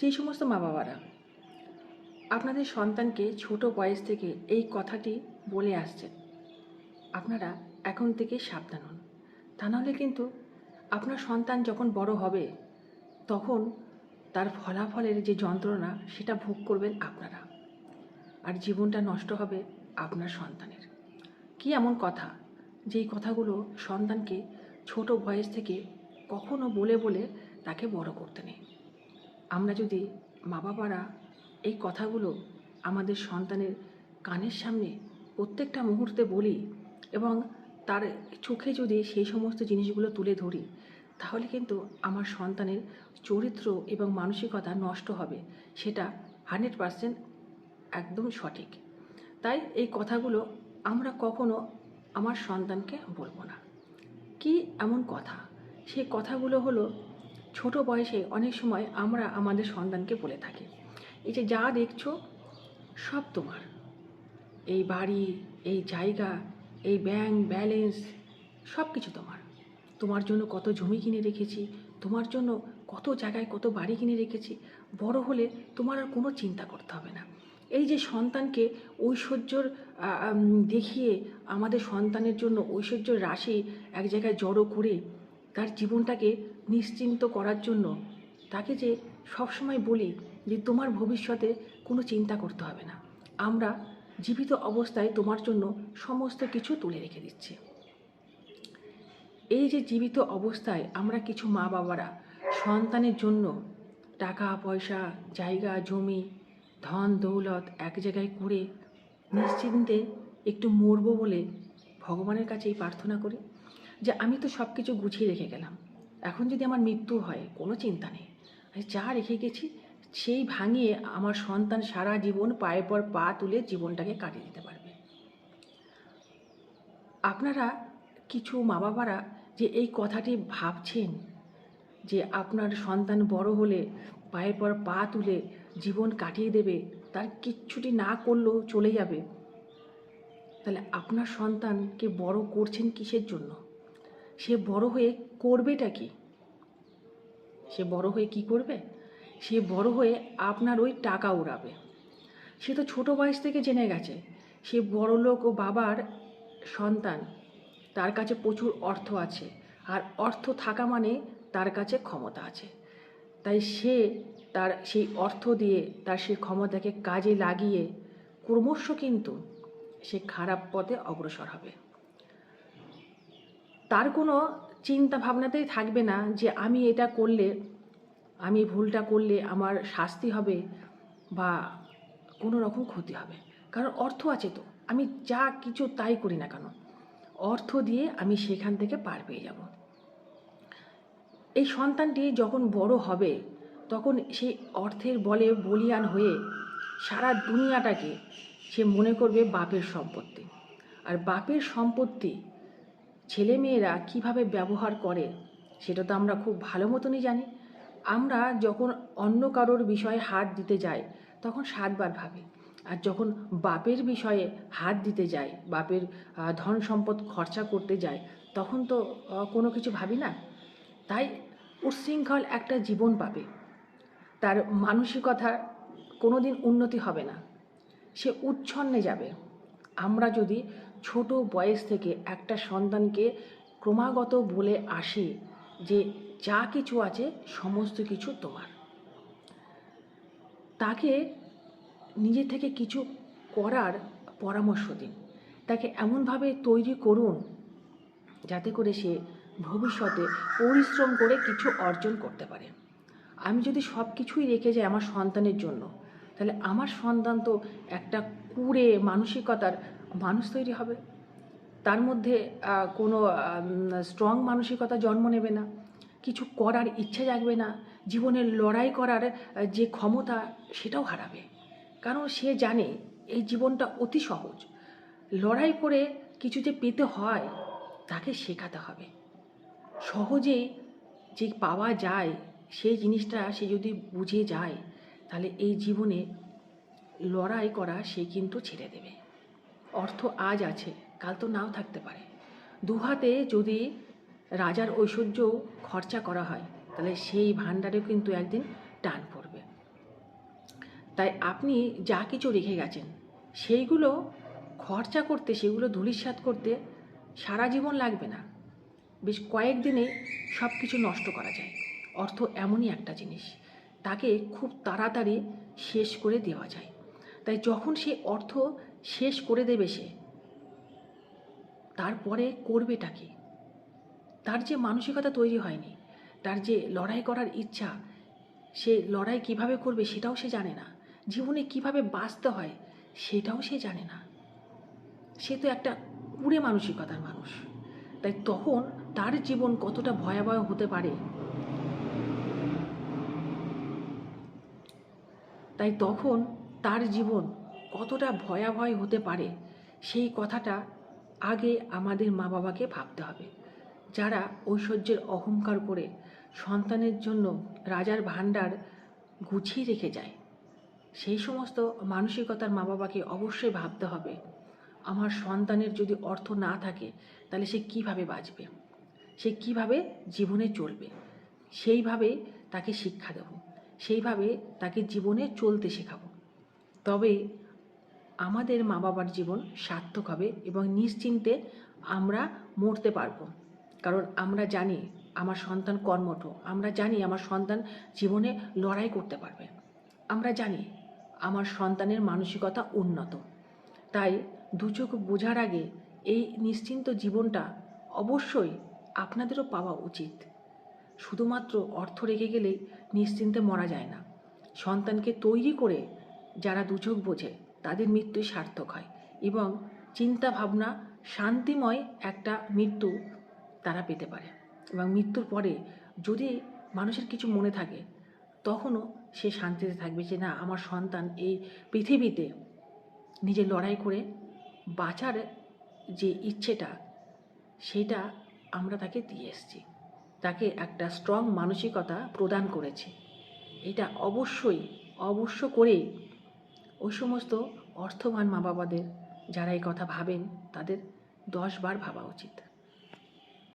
যেই সমস্ত মা বাবারা আপনাদের সন্তানকে ছোট বয়স থেকে এই কথাটি বলে আসছেন আপনারা এখন থেকে সাবধান হন। তা নাহলে কিন্তু আপনার সন্তান যখন বড় হবে, তখন তার ফলাফলের যে যন্ত্রণা, সেটা ভোগ করবেন আপনারা। আর জীবনটা নষ্ট হবে আপনার সন্তানের। কি এমন কথা, যেই কথাগুলো সন্তানকে ছোট বয়স থেকে কখনো বলে বলে তাকে বড় করতে নেই। আমরা যদি মা বাবারা এই কথাগুলো আমাদের সন্তানের কানের সামনে প্রত্যেকটা মুহূর্তে বলি এবং তার চোখে যদি সেই সমস্ত জিনিসগুলো তুলে ধরি, তাহলে কিন্তু আমার সন্তানের চরিত্র এবং মানসিকতা নষ্ট হবে। সেটা হান্ড্রেড পারসেন্ট একদম সঠিক। তাই এই কথাগুলো আমরা কখনো আমার সন্তানকে বলব না। কি এমন কথা? সেই কথাগুলো হলো ছোট বয়সে অনেক সময় আমরা আমাদের সন্তানকে বলে থাকি। এই যে যা দেখছ, সব তোমার। এই বাড়ি, এই জায়গা, এই ব্যাংক ব্যালেন্স সব কিছু তোমার। তোমার জন্য কত জমি কিনে রেখেছি, তোমার জন্য কত জায়গায় কত বাড়ি কিনে রেখেছি, বড় হলে তোমার আর কোনো চিন্তা করতে হবে না। এই যে সন্তানকে ঐশ্বর্যর দেখিয়ে আমাদের সন্তানের জন্য ঐশ্বর্যর রাশি এক জায়গায় জড়ো করে তার জীবনটাকে নিশ্চিন্ত করার জন্য তাকে যে সবসময় বলি যে তোমার ভবিষ্যতে কোনো চিন্তা করতে হবে না। আমরা জীবিত অবস্থায় তোমার জন্য সমস্ত কিছু তুলে রেখে দিচ্ছি। এই যে জীবিত অবস্থায় আমরা কিছু মা বাবারা সন্তানের জন্য টাকা, পয়সা, জায়গা, জমি, ধন, দৌলত এক জায়গায় করে নিশ্চিন্তে একটু মরবো বলে ভগবানের কাছেই প্রার্থনা করি। যে আমি তো সব কিছু গুছিয়ে রেখে গেলাম। এখন যদি আমার মৃত্যু হয়, কোনো চিন্তা নেই। আমি যা রেখে গেছি, সেই ভাঙিয়ে আমার সন্তান সারা জীবন পায়ের পর পা তুলে জীবনটাকে কাটিয়ে দিতে পারবে। আপনারা, কিছু মা বাবারা যে এই কথাটি ভাবছেন, যে আপনার সন্তান বড় হলে, পায়ের পর পা তুলে জীবন কাটিয়ে দেবে, তার কিচ্ছুটি না করলেও চলে যাবে, তাহলে আপনার সন্তানকে বড় করছেন কিসের জন্য? সে বড় হয়ে করবেটা কি? সে বড় হয়ে কি করবে? সে বড় হয়ে আপনার ওই টাকা উড়াবে। সে তো ছোট বয়স থেকে জেনে গেছে। সে বড়লোক ও বাবার সন্তান। তার কাছে প্রচুর অর্থ আছে। আর অর্থ থাকা মানে তার কাছে ক্ষমতা আছে। তাই সে তার সেই অর্থ দিয়ে তার সেই ক্ষমতাকে কাজে লাগিয়ে ক্রমশ কিন্তু সে খারাপ পথে অগ্রসর হবে। তার কোনো চিন্তা ভাবনাতেই থাকবে না যে আমি এটা করলে, আমি ভুলটা করলে আমার শাস্তি হবে বা কোনো রকম ক্ষতি হবে। কারণ অর্থ আছে তো। আমি যা কিছু তাই করি না কেন? অর্থ দিয়ে আমি সেখান থেকে পার পেয়ে যাব। এই সন্তানটি যখন বড় হবে, তখন সেই অর্থের বলে বলিয়ান হয়ে সারা দুনিয়াটাকে সে মনে করবে বাপের সম্পত্তি। আর বাপের সম্পত্তি ছেলেমেয়েরা কীভাবে ব্যবহার করে, সেটা তো আমরা খুব ভালো মতনই জানি। আমরা যখন অন্য কারোর বিষয়ে হাত দিতে যাই, তখন সাতবার ভাবি। আর যখন বাপের বিষয়ে হাত দিতে যাই, বাপের ধন সম্পদ খরচা করতে যাই, তখন তো কোনো কিছু ভাবি না। তাই উচ্ছৃঙ্খল একটা জীবন পাবে। তার মানসিকতার কোনো দিন উন্নতি হবে না। সে উচ্ছন্নে যাবে। আমরা যদি ছোট বয়স থেকে একটা সন্তানকে ক্রমাগত বলে আসে যে, যা কিছু আছে, সমস্ত কিছু তোমার। তাকে নিজে থেকে কিছু করার পরামর্শ দিন। তাকে এমনভাবে তৈরি করুন যাতে করে সে ভবিষ্যতে পরিশ্রম করে কিছু অর্জন করতে পারে। আমি যদি সব কিছুই রেখে যাই আমার সন্তানের জন্য, তাহলে আমার সন্তান তো একটা কুড়ে মানসিকতার মানুষ তৈরি হবে। তার মধ্যে কোনো স্ট্রং মানসিকতা জন্ম নেবে না। কিছু করার ইচ্ছা জাগবে না। জীবনের লড়াই করার যে ক্ষমতা, সেটাও হারাবে। কারণ সে জানে, এই জীবনটা অতি সহজ। লড়াই করে কিছু যে পেতে হয়, তাকে শেখাতে হবে। সহজেই যে পাওয়া যায়, সেই জিনিসটা সে যদি বুঝে যায়, তাহলে এই জীবনে লড়াই করা সে কিন্তু ছেড়ে দেবে। অর্থ আজ আছে, কাল তো নাও থাকতে পারে। দুহাতে যদি রাজার ঐশ্বর্য খরচা করা হয়, তাহলে সেই ভাণ্ডারে কিন্তু একদিন টান পড়বে। তাই আপনি যা কিছু রেখে গেছেন, সেইগুলো খরচা করতে, সেগুলো ধূলিসাৎ করতে সারা জীবন লাগবে না। বেশ কয়েকদিনে সব কিছু নষ্ট করা যায়। অর্থ এমনই একটা জিনিস, তাকে খুব তাড়াতাড়ি শেষ করে দেওয়া যায়। তাই যখন সে অর্থ শেষ করে দেবে সে। তারপরে করবেটা কি? তার যে মানসিকতা তৈরি হয়নি, তার যে লড়াই করার ইচ্ছা, সে লড়াই কীভাবে করবে সেটাও সে জানে না। জীবনে কীভাবে বাঁচতে হয় সেটাও সে জানে না। সে তো একটা কুড়ে মানসিকতার মানুষ। তাই তখন তার জীবন কতটা ভয়াবহ হতে পারে? তাই তখন তার জীবন কতটা ভয়াবহ হতে পারে, সেই কথাটা আগে আমাদের মা বাবাকে ভাবতে হবে। যারা ঐশ্বর্যের অহংকার করে সন্তানের জন্য রাজার ভাণ্ডার গুছিয়ে রেখে যায়, সেই সমস্ত মানসিকতার মা বাবাকে অবশ্যই ভাবতে হবে। আমার সন্তানের যদি অর্থ না থাকে, তাহলে সে কীভাবে বাঁচবে? সে কীভাবে জীবনে চলবে? সেইভাবে তাকে শিক্ষা দেব, সেইভাবে তাকে জীবনে চলতে শেখাবো। তবে আমাদের মা বাবার জীবন সার্থক হবে এবং নিশ্চিন্তে আমরা মরতে পারব। কারণ আমরা জানি আমার সন্তান কর্মঠ, আমরা জানি আমার সন্তান জীবনে লড়াই করতে পারবে। আমরা জানি আমার সন্তানের মানসিকতা উন্নত। তাই দু চোখ বোঝার আগে এই নিশ্চিন্ত জীবনটা অবশ্যই আপনাদেরও পাওয়া উচিত। শুধুমাত্র অর্থ রেখে গেলেই নিশ্চিন্তে মরা যায় না। সন্তানকে তৈরি করে যারা দুচোখ বোঝে তাদের মৃত্যুই সার্থক হয় এবং চিন্তা ভাবনা শান্তিময় একটা মৃত্যু তারা পেতে পারে এবং মৃত্যুর পরে যদি মানুষের কিছু মনে থাকে, তখনও সে শান্তিতে থাকবে যে না, আমার সন্তান এই পৃথিবীতে নিজে লড়াই করে বাঁচার যে ইচ্ছেটা, সেটা আমরা তাকে দিয়ে এসেছি। তাকে একটা স্ট্রং মানসিকতা প্রদান করেছি। এটা অবশ্যই, অবশ্য করে ওই সমস্ত অর্থবান মা বাবাদের যারা এই কথা ভাবেন তাদের দশবার ভাবা উচিত।